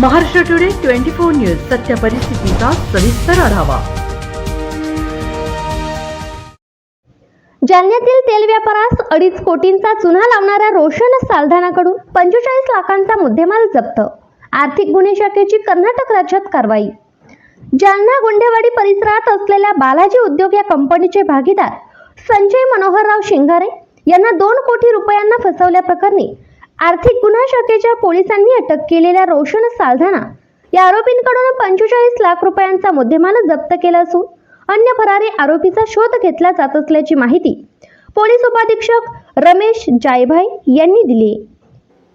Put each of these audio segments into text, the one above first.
Maharashtra today twenty four news सत्य परिस्थितीचा सविस्तर आढावा. जालन्यातील तेल व्यापारास अडीच कोटींचा चुना लावणाऱ्या रोशन सालधानाकडून पंचेचाळीस लाखांचा मुद्देमाल जप्त. आर्थिक गुन्हे शाखेची कर्नाटक राज्यात कारवाई. जालना गुंडेवाडी परिसरात असलेल्या बालाजी उद्योग या कंपनीचे भागीदार संजय मनोहरराव शिंगारे यांना दोन कोटी रुपयांना फसवल्याप्रकरणी आर्थिक गुन्हा शाखेच्या पोलिसांनी अटक केलेल्या रोशन सालधाना या आरोपींकडून पंचेचाळीस लाख रुपयांचा मुद्देमाल जप्त केला असून अन्य फरारी आरोपीचा शोध घेतला जात असल्याची माहिती पोलीस उपाधीक्षक रमेश जायभाई यांनी दिली.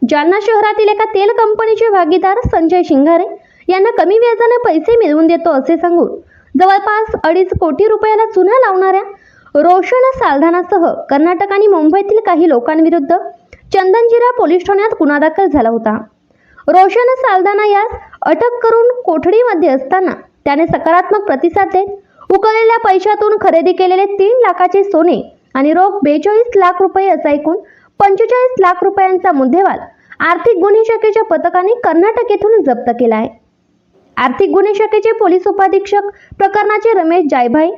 जालना शहरातील एका तेल कंपनीचे भागीदार संजय शिंगारे यांना कमी व्याजाने पैसे मिळवून देतो असे सांगून जवळपास अडीच कोटी रुपयाला चुना लावणाऱ्या रोशन सालधानासह कर्नाटक आणि मुंबईतील काही लोकांविरुद्ध चंदनजिरा पोलीस ठाण्यात गुन्हा दाखल झाला होता. रोशन सालदाना यास अटक करून कोठडीमध्ये असताना त्याने सकारात्मक प्रतिसाद देत उकळलेल्या पैशातून खरेदी केलेले तीन लाखाचे सोने आणि रोख बेचाळीस लाख रुपये असा एकूण पंचेचाळीस लाख रुपयांचा मुद्देवाल आर्थिक गुन्हे शाखेच्या पथकाने कर्नाटक येथून जप्त केला आहे. आर्थिक गुन्हे शाखेचे पोलीस उपाधीक्षक प्रकरणाचे रमेश जायभाई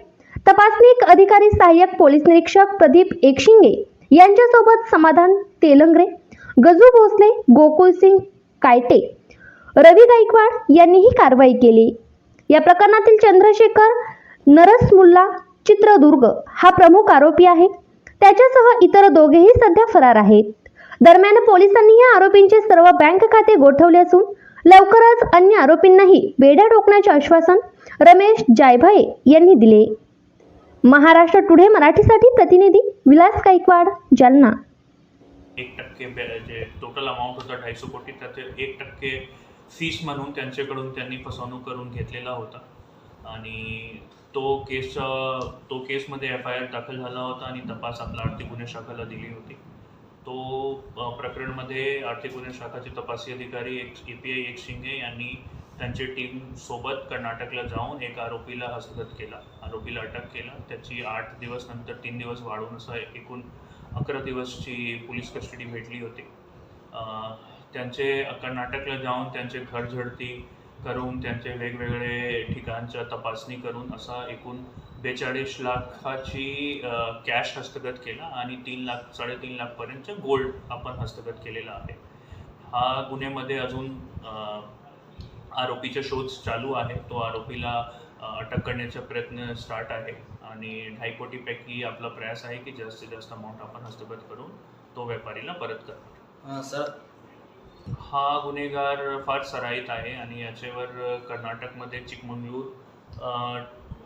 तपासणी अधिकारी सहाय्यक पोलीस निरीक्षक प्रदीप एकशिंगे यांच्यासोबत समाधान तेलंगरे गजू भोसले गोकुल सिंग कायटे रवी गायकवाड यांनी ही कारवाई केली. या प्रकरणातील चंद्रशेखर नरसमुल्ला चित्रदुर्ग हा प्रमुख आरोपी आहे. त्याच्यासह इतर दोघेही सध्या फरार आहेत. दरम्यान पोलिसांनी या आरोपींचे सर्व बँक खाते गोठवले असून लवकरच अन्य आरोपींनाही बेड्या ठोकण्याचे आश्वासन रमेश जायभाये यांनी दिले. महाराष्ट्र टुडे मराठीसाठी प्रतिनिधी विलास गायकवाड जालना. एक टक्के जे टोटल अमाऊंट होता ढाईशे कोटी त्याचे एक टक्के फीस म्हणून त्यांच्याकडून त्यांनी फसवणूक करून घेतलेला होता. आणि तो केस तो केसमध्ये एफ आय आर दाखल झाला होता आणि तपास आपला आर्थिक गुन्हे शाखेला दिली होती. तो प्रकरणमध्ये आर्थिक गुन्हे शाखाचे तपासी अधिकारी एक ए पी आय एक शिंगे यांनी त्यांची टीम सोबत कर्नाटकला जाऊन एक आरोपीला हस्तगत केला. आरोपीला अटक केला. त्याची आठ दिवस नंतर तीन दिवस वाढवून असं एकूण अकरा दिवसची पोलीस कस्टडी भेटली होती. त्यांचे कर्नाटकला जाऊन त्यांचे घर झडती करून त्यांचे वेगवेगळे ठिकाणच्या तपासणी करून असा एकूण बेचाळीस लाखाची कॅश हस्तगत केला आणि तीन लाख साडेतीन लाखपर्यंतचं गोल्ड आपण हस्तगत केलेला आहे. हा गुन्ह्यामध्ये अजून आरोपीचे आरोपीचा शोध चालू आहे. तो आरोपीला अटक करण्याचा प्रयत्न स्टार्ट आहे. आणि ढाई कोटीपैकी आपला प्रयास आहे की जास्तीत जास्त अमाऊंट आपण हस्तगत करून तो व्यापारीला परत करणार अं, सर. हा गुन्हेगार फार सराईत आहे आणि याच्यावर कर्नाटकमध्ये चिकमंगळूर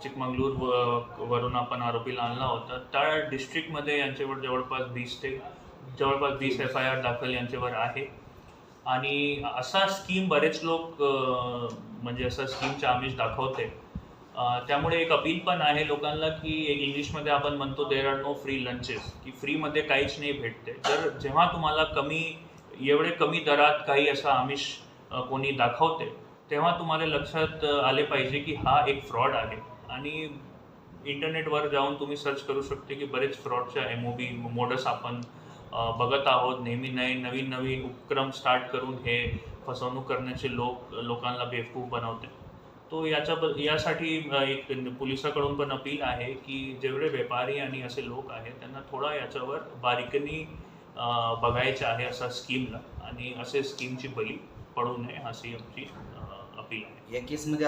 चिकमंगळूर व- वरून आपण आरोपीला आणला होता. त्या डिस्ट्रिक्टमध्ये यांच्यावर जवळपास वीस ते जवळपास वीस एफ आय आर दाखल यांच्यावर आहे. आणि असा स्कीम बरेच लोक म्हणजे असा स्कीमचा आमिष दाखवते. त्यामुळे एक अपील पण आहे लोकांना की एक इंग्लिशमध्ये आपण म्हणतो there are no free lunches की फ्रीमध्ये काहीच नाही भेटते. तर जेव्हा तुम्हाला कमी एवढे कमी दरात काही असा आमिष कोणी दाखवते तेव्हा तुम्हाला लक्षात आले पाहिजे की हा एक फ्रॉड आहे. आणि इंटरनेटवर जाऊन तुम्ही सर्च करू शकते की बरेच फ्रॉडच्या एम ओ बी मोडस आपण बघत आहोत. नेहमी नवीन नवीन नवीन उपक्रम स्टार्ट करून हे फसवणूक करण्याचे लोक लोकांना बेवकूफ बनवते. तो याच्या यासाठी एक पोलिसाकडून पण अपील आहे की जेवढे व्यापारी आणि असे लोक आहेत त्यांना थोडा याच्यावर बारीकनी बघायचे आहे असा स्कीमला आणि असे स्कीमची बली पडू नये अशी आमची अपील आहे. या केसमध्ये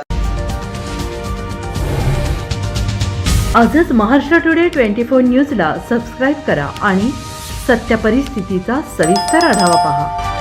आजच महाराष्ट्र टुडे ट्वेंटी फोर न्यूजला सबस्क्राईब करा आणि सत्य परिस्थितीचा सविस्तर आढावा पहा.